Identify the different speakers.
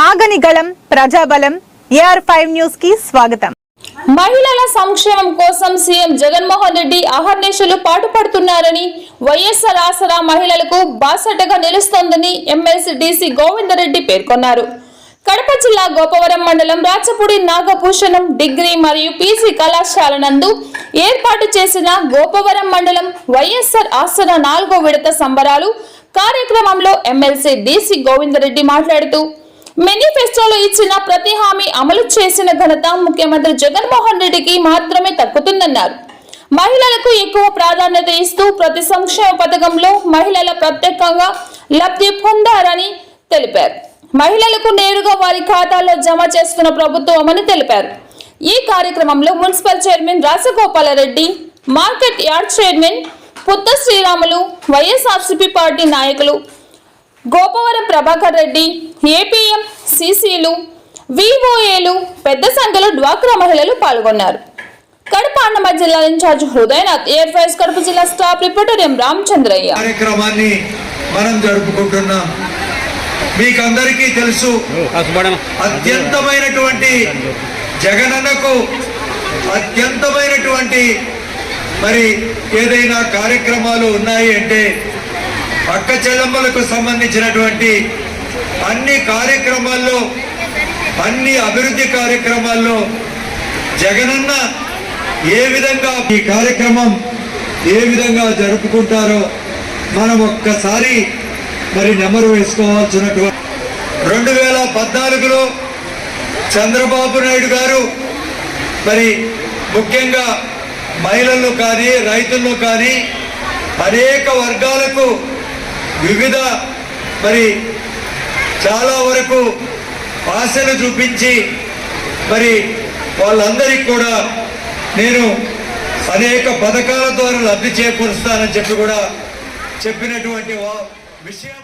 Speaker 1: ఆగని గళం ప్రజాబలం AR five న్యూస్కి స్వాగతం.
Speaker 2: మహిళల సంక్షేమం కోసం సీఎం జగన్మోహన్ రెడ్డి అహర్నిశలు పాటుపడుతున్నారని వైఎస్ఆర్ ఆసరా మహిళలకు బాసటగా నిలుస్తోందని ఎమ్మెల్సీ డీసీ గోవిందరెడ్డి పేర్కొన్నారు. కడప జిల్లా గోపవరం మండలం రాచపూడి నాగభూషణం డిగ్రీ మరియు పీజీ కళాశాల నందు ఏర్పాటు చేసిన గోపవరం మండలం వైఎస్ఆర్ ఆసన నాలుగో విడత సంబరాలు కార్యక్రమంలో ఎమ్మెల్సీ డీసీ గోవిందరెడ్డి మాట్లాడుతూ మేనిఫెస్టోలో ఇచ్చిన ప్రతి హామీ అమలు చేసిన ఘనత ముఖ్యమంత్రి జగన్మోహన్ రెడ్డికి మాత్రమే తగ్గుతుందన్నారు మహిళలకు ఎక్కువ ప్రాధాన్యత ఇస్తూ ప్రతి సంక్షేమ పథకంలో మహిళల ప్రత్యేకంగా లబ్ధి పొందారని తెలిపారు. మహిళలకు నేరుగా వారి ఖాతాల్లో జమ చేస్తున్న ప్రభుత్వమని తెలిపారు. ఈ కార్యక్రమంలో municipal chairman Rajagopala Reddy market yard chairman Putta Sriramulu YSRCP party నాయకులు గోపవరం ప్రభాకర్ రెడ్డి ఏపీఎం సిసిలు విఓఏలు పెద్ద సంఖ్యలో డ్వాక్రా మహిళలు పాల్గొన్నారు. కడప అన్నమ జిల్లా in charge Hridayanath air fires Kadapa జిల్లా స్టాఫ్ రిపోర్టర్ ఎం రామచంద్రయ్య.
Speaker 3: కార్యక్రమాన్ని మనం జరుపుకుంటున్నాం. మీకందరికీ తెలుసు అత్యంతమైనటువంటి జగనన్నకు అత్యంతమైనటువంటి మరి ఏదైనా కార్యక్రమాలు ఉన్నాయి అంటే అక్క చెల్లమ్మలకు సంబంధించినటువంటి అన్ని కార్యక్రమాల్లో అన్ని అభివృద్ధి కార్యక్రమాల్లో జగనన్న ఏ విధంగా ఈ కార్యక్రమం ఏ విధంగా జరుపుకుంటారో మనం ఒక్కసారి మరి నెమరు వేసుకోవాల్సినటువంటి రెండు వేల పద్నాలుగులో చంద్రబాబు నాయుడు గారు మరి ముఖ్యంగా మహిళల్లో కానీ రైతుల్లో కానీ అనేక వర్గాలకు వివిధ మరి చాలా వరకు ఆశలు చూపించి మరి వాళ్ళందరికీ కూడా నేను అనేక పథకాల ద్వారా లబ్ధి చేకూరుస్తానని చెప్పి కూడా చెప్పినటువంటి విషయం.